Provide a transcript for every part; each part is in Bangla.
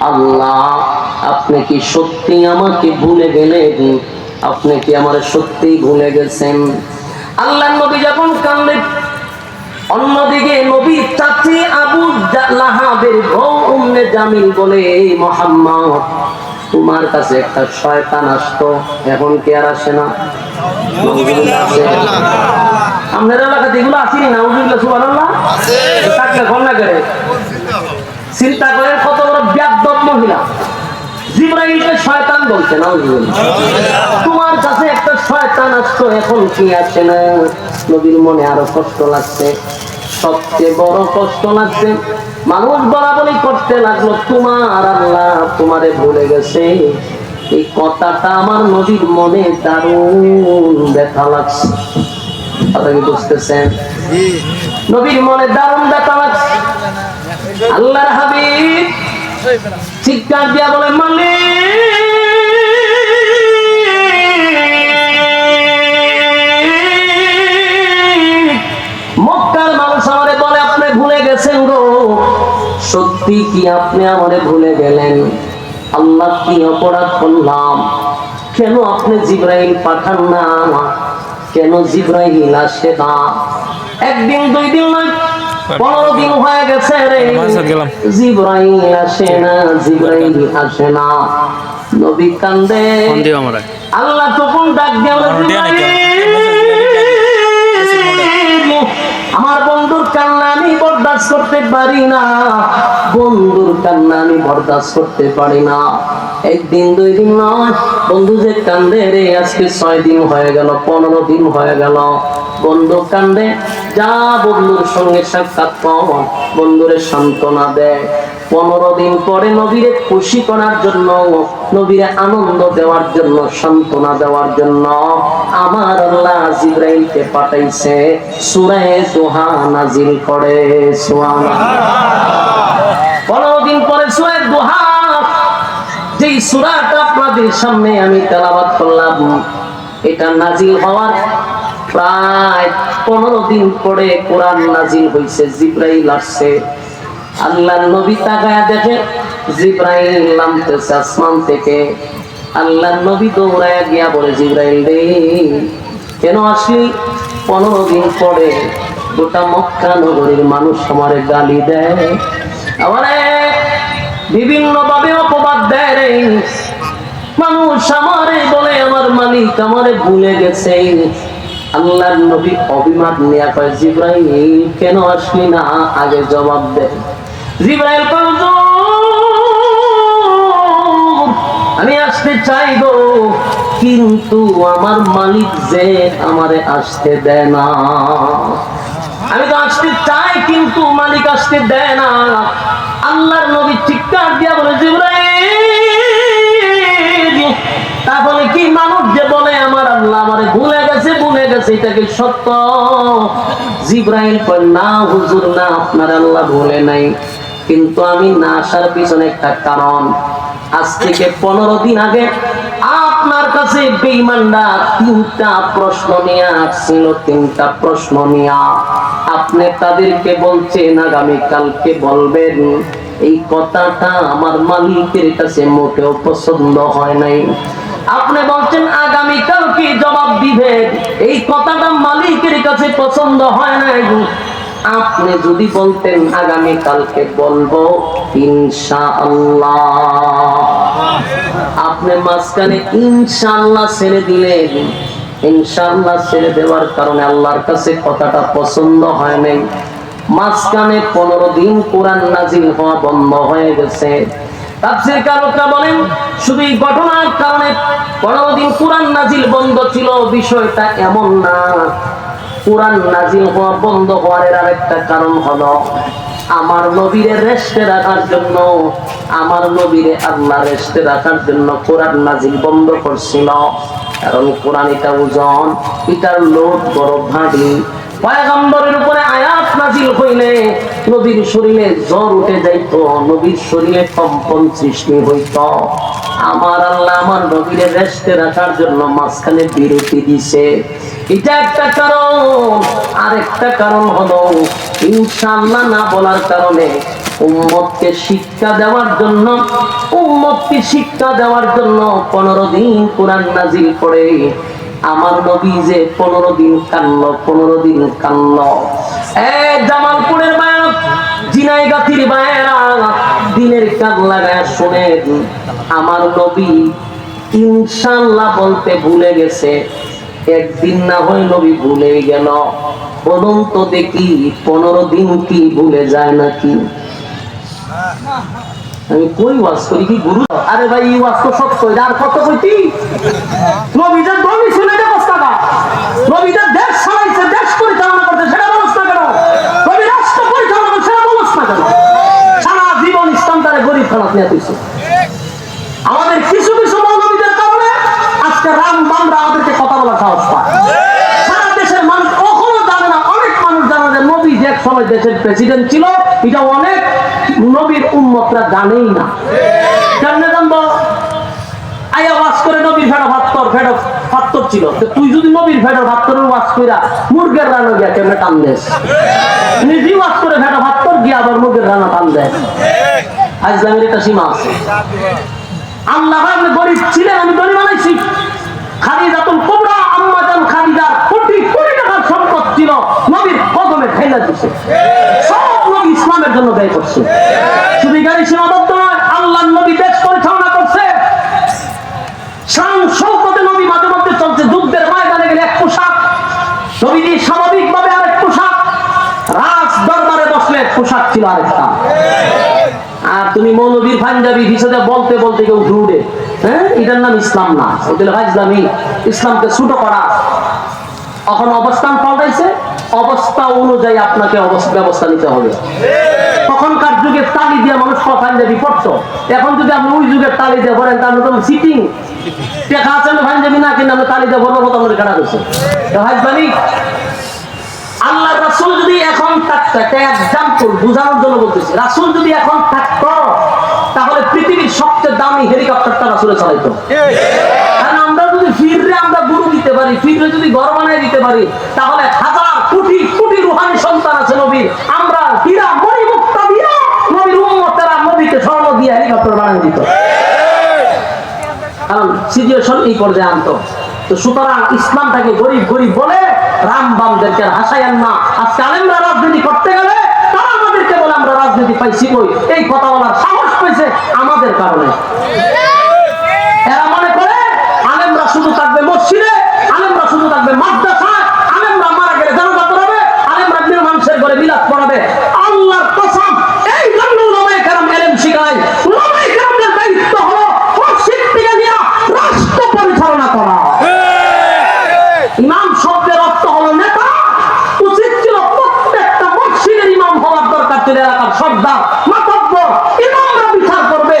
আল্লাহ আপনি কি সত্যি আমাকে ভুলে গেলেন? আপনি কি আমার সত্যিই ভুলে গেছেন? আল্লাহ নবী যখন কানলেন অন্যদিকে নবী চাচি আবু লাহাবের বউ উম্মে জামিল বলে এই মোহাম্মদ তোমার কাছে একটা শয়তান আসতো এখন কি আর আসে না। আপনার এলাকাতে এগুলো আসেনি না উজুল্লাহ সুবহানাল্লাহ? থাকলে ঘণ্টা করে। চিন্তা করেন কত বড় মহিলা। জিব্রাইলকে শয়তান বলছে না তোমার কাছে একটা শয়তান আসতো এখন কি আসে না? নবীর মনে আরও কষ্ট লাগছে। সবচেয়ে বড় কষ্ট লাগছে। মানুষ বলা বলি করতে লাগল তোমার আল্লাহ তোমারে ভুলে গেছে। এই কথাটা আমার নবীর মনে দারুণ ব্যথা লাগছে। কি বুঝতেছেন? নবীর মনে দারুণ ব্যথা লাগছে। আল্লাহর হাবিব চিৎকার দিয়া বলে, আপনি ভুলে গেছেন গো। সত্যি কি আপনি আমারে ভুলে গেলেন? আল্লাহ কি অপরাধ করলাম? কেন আপনি জিব্রাইল পাঠান না? কেন জিব্রাইল আসে না? একদিন, দুই দিন নয় পনেরো দিন হয়ে গেছে রে। জিব্রাইল আসে না জিব্রাইল আসে না। নবী কান্দে। আল্লাহ তখন ডাক দিয়ে আমার বন্ধুর কান্না আমি বরদাস্ত করতে পারি না। বন্ধুর কান্না আমি বরদাস্ত করতে পারি না। একদিন, দুই দিন নয়, বন্ধু যে কান্দে রে, আজকে ছয় দিন হয়ে গেল, পনেরো দিন হয়ে গেল। বন্ধু কান্দে, যা বন্ধুর সঙ্গে সাক্ষাৎ বন্ধুরে সান্ত্বনা দেয় পনেরো দিন পরে নবীরে খুশি করার জন্য, নবীরে আনন্দ দেওয়ার জন্য, সান্ত্বনা দেওয়ার জন্য আমার আল্লাহ জিব্রাইলকে পাঠাইছে সূরা দোহা নাজিল করে। সুবহানাল্লাহ। পনেরো দিন পরে সূরা দোহা যেই সূরাটা আপনাদের সামনে আমি তেলাবাদ করলাম, এটা নাজিল হওয়ার প্রায় পনেরো দিন পরে কোরআন নাজিল হয়েছে জিব্রাইল আসছে। আল্লাহ নবী তাকায় দেখে, জিব্রাইল নামতেছে আসমান থেকে। আল্লাহ নবী দৌড়ায় গিয়া বলে, জিব্রাইল রে, কেন আসলি? পনেরো দিন পরে গোটা মক্কা নগরীর মানুষ আমারে গালি দেয়। আমারে বিভিন্ন ভাবে অপবাদ দেয় রে। মানুষ আমারে বলে, আমার মালিক আমারে ভুলে গেছে। আল্লাহর নবী অভিমান নিয়ে কয়, জিব্রাইল, কেন আসলি না? আগে জবাব দে। জিব্রাইল আমি আসতে চাইব, কিন্তু আমার মালিক যে আমারে আসতে দেয় না। আমি তো আসতে চাই, কিন্তু মালিক আসতে দেয় না। আল্লাহর নবী চিৎকার দিয়া বলে, জিব্রাইল সত্য। জিব্রাইল কয়, না, হুজুর, না, আপনার আল্লাহ ভুলে নাই। কিন্তু আমি না আসার পিছনে একটা কারণ। আজ থেকে পনেরো দিন আগে আপনার কাছে বেইমানরা তিনটা প্রশ্ন নিয়ে আসছিল, তিনটা প্রশ্ন নিয়ে। আপনি তাদেরকে বলছেন আগামী কালকে বলবেন। এই কথাটা আমার মালিকের কাছে মোটেও পছন্দ হয় নাই। আপনি বলছেন, আগামী কালকে জবাব দিবেন। এই কথাটা মালিকের কাছে পছন্দ হয় নাই। আপনি যদি বলতেন, আগামী কালকে বলব ইনশাআল্লাহ। আপনি মাঝখানে ইনশাআল্লাহ ছেড়ে দিলেন। ইনশাআল্লাহ ছেড়ে দেওয়ার কারণে আল্লাহর কাছে কথাটা পছন্দ হয় নাই। মাঝখানে পনেরো দিন কোরআন নাজিল হওয়া বন্ধ হয়ে গেছে। আমার নবীরে রেস্টে রাখার জন্য, আমার নবীরে আল্লাহ রেস্টে রাখার জন্য কোরআন নাজিল বন্ধ করছিল। কারণ কোরআন এটা ওজন, এটার লোড বড় ভারী। পয়গম্বরের উপরে আয়াত নাজিল হইলে নবীর শরীরে জ্বর উঠে যাইত, নবীর শরীরে কম্পন সৃষ্টি হইত। আমার আল্লাহ আমার নবীরে রেস্টে রাখার জন্য মাঝখানে বিরতি দিছে। এটা একটা কারণ। আর একটা কারণ হলো, ইনশাআল্লাহ না বলার কারণে উম্মতকে শিক্ষা দেওয়ার জন্য, উম্মতকে শিক্ষা দেওয়ার জন্য পনেরো দিন কোরআন নাজিল করে আমার নবী যে পনেরো দিন কানল পনেরো দিন কানল এ জামালপুরের জিনাই মায়েরা দিনের কান লাগায় শোনেন, আমার নবী ইনশাল্লাহ বলতে ভুলে গেছে, একদিন না হয় নবী ভুলে গেল। দেখি, পনেরো দিন কি ভুলে যায় নাকি? আমি কই ওয়াজ করি কি গুরু? আরে ভাই ওয়াজ তো সত্য আর কত কইতি? দে বস্তাটা আমাদের কিছু কিছু মৌলবীদের কারণে আজকে রাম বামরা আমাদেরকে কথা বলার সাহস পায়। সারা দেশের মানুষ কখনো জানে না, অনেক মানুষ জানে যে নবী যে সময় দেশের প্রেসিডেন্ট ছিল, এটা অনেক নবীর উন্মতরা জানেই না। কেমনে জানব? আয়া ওয়াজ করে নবীর ফেডা ভাত্তর ফেডা ভাত্তর ছিল। তুই যদি নবীর ফেডা ভাত্তরের ওয়াজ কইরা মুরগের রানো গিয়া কেমনে টান দেস নিজেই ওয়াজ করে ফেডা ভাত্তর গিয়া আবার মুরগের রানা টান দেয় আজ আজলামের একটা সীমা আছে। আল্লাহ আপনি গরিব ছিলেন, আমি গরিব বানাইছি। খালিদাতুল কুবরা আম্মাজান খালিদার কোটি কোটি টাকার সম্পদ ছিল, নবীর কদমে ঠেলা দিছে। সব নবী ইসলামের জন্য ব্যয় করছে। শুধু গাড়ি সীমাবদ্ধ নয় আল্লাহ নবী দেশ পরিচালনা ছিল আরেকটা। আর তুমি মৌলবীর পাঞ্জাবি হিসেবে বলতে বলতে কেউ ঘুরে হ্যাঁ? এটার নাম ইসলাম না। এটা ইসলামী ইসলামকে ছোট করা। এখন অবস্থান পাল্টাইছে। অবস্থা অনুযায়ী আপনাকে ব্যবস্থা নিতে হবে। তখনকার যুগে তালি দিয়ে মানুষ পাঞ্জাবি পড়তো। এখন যদি আপনি ওই যুগের তালি দিয়ে পড়েন তাহলে তো সিটিং। দেখা আছে না পাঞ্জাবি না কিন্তু আমরা তালি দিয়ে পড়ব তো আমাদের কাটা গেছে থাকতো একটা এক্সাম্পল বোঝানোর জন্য বলতেছি। রাসুল যদি এখন তাহলে পৃথিবীর সবচেয়ে দামি হেলিকপ্টারটা রাসুলে চালাইতো। সুতরাং ইসলামটাকে গরিব গরিব বলে রাম বামদেরকে হাসাইয়ান না। আজকে আলেমরা রাজনীতি করতে গেলে তারা আমাদেরকে বলে, আমরা রাজনীতি পাইছি কই? এই কথা বলার সাহস পেয়েছে আমাদের কারণে এরা মনে করে আলেমরা শুধু থাকবে মসজিদে আলেমরা শুধু থাকবে মাদ্রাসায় আলেমরা মারা গেলে জানাজা পড়াবে আলেমরা মেয়ে মানুষের ঘরে বিলাস পড়াবে আল্লাহর কসম এই জন্য উলামায়ে কেরাম এলেম শিখায় উলামায়ে কেরামদের দায়িত্ব হলো মসজিদ থেকে নিয়ে রাষ্ট্র পরিচালনা করা ইমাম শব্দের অর্থ হলো নেতা উচিত ছিল প্রত্যেকটা মসজিদের ইমাম হওয়ার দরকার ছিল এলাকার সর্দার মাতব্বর। ইমামরা বিচার করবে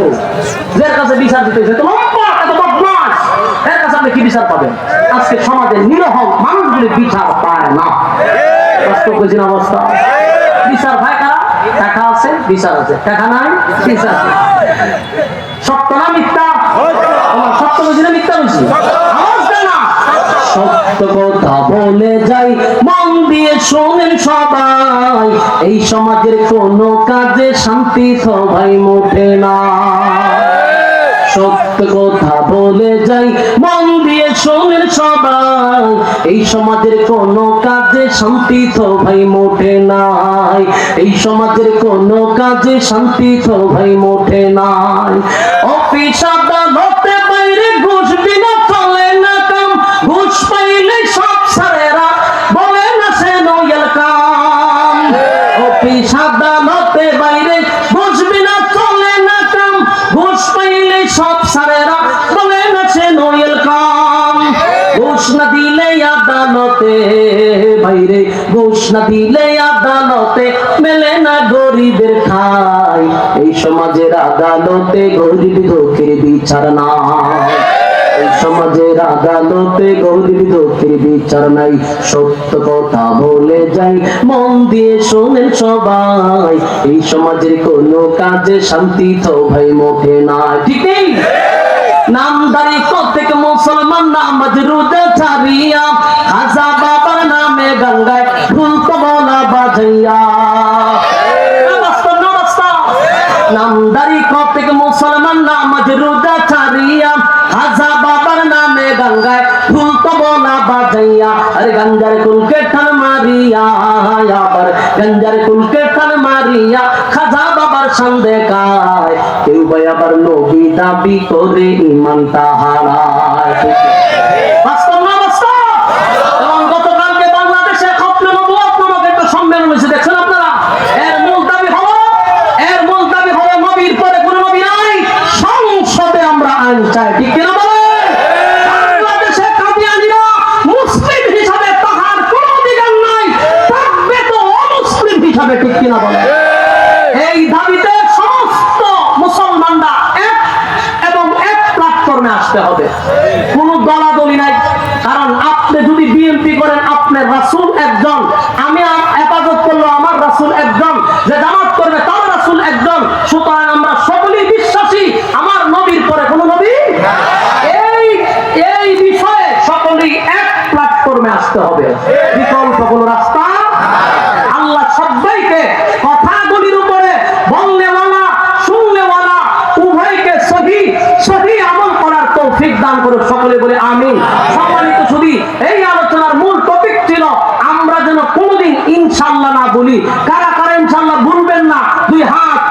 তো যার কাছে বিচার দিতে হয়েছে এত বদমাস। এর কাছে আপনি কি বিচার পাবেন? আজকে সমাজে নিরহ মানুষগুলি বিচার পায় না। বাস্তব বুঝি না অবস্থা। বিচার আছে, বিচার আছে। নাই, বিচার নেই। সত্য না মিথ্যা? সত্য বুঝি না মিথ্যা বুঝি। সত্য কথা বলে যাই, মন দিয়ে শোনেন সবাই। এই সমাজের কোনো কাজে শান্তি সবাই মোটে না। সত্য কথা বলে যাই, মন শোনেন সবাই, এই সমাজের কোন কাজে শান্তি তো ভাই মোটে নাই। এই সমাজের কোন কাজে শান্তি তো ভাই মোটে নাই। অফিস আদালতে না দিলে আদালতে মেলে না গরিবের খাই এই সমাজের আদালতে গরিব দুঃখের বিচার না সমাজের আদালতে বিচার নাই। সত্য কথা বলে যাই, মন দিয়ে শোনেন সবাই। এই সমাজের কাজে শান্তি তো ভাই মোটে না। ঠিক নামদারি প্রত্যেক মুসলমান নামাজ রোজা ছাড়িয়া খাজা বাবার নামে গঙ্গায় মুসলমান নামাজ রোজা ছাড়িয়া খাজা বাবার নামে গঙ্গায় ফুল কমলা বাজাইয়া আরে গঙ্গার কুলকে ঠান মারিয়া আবার গঙ্গার কুলকে ঠান মারিয়া খাজা বাবার সন্দেহ কায় কেউ ভাই আবার নবী দাবি করে ইমানটা হারায় বাস্তব না বাস্তব এবং গতকালকে বাংলাদেশে খতনে নবুয়ত নামক একটা সম্মেলন হয়েছে দেখছেন আপনারা এর মূল দাবি হলো এর মূল দাবি হলো নবীর পরে কোনো নবী নাই সংসদে আমরা আইন চাই ঠিক কিনা বলেন বাংলাদেশে কাদিয়ানীরা মুসলিম হিসাবে তাহার কোনো অধিকার নাই থাকবে তো অমুসলিম হিসাবে ঠিক কিনা বলেন এই দাবিতে সমস্ত মুসলমানরা এক এবং এক প্ল্যাটফর্মে আসতে হবে। কোন দলাদলি নাই। কারণ আপনি যদি বিএনপি করেন আপনার রাসূল একজন। আমি হেফাজত করল আমার রাসূল একজন। যে জামাত করবে তার রাসূল একজন। সুতরাং আমরা সকলেই বিশ্বাসী, আমার নবীর পরে কোন নবী এই এই বিষয়ে সকলেই এক প্ল্যাটফর্মে আসতে হবে। বিকল্প কোনো রাস্তা আল্লাহ সবাইকে তৌফিক দান করে সকলে বলে আমি সম্মানিত ছবি, এই আলোচনার মূল টপিক ছিল, আমরা যেন কোনোদিন ইনশাল্লাহ না বলি। কারা কারা ইনশাল্লাহ বলবেন না তুই হাত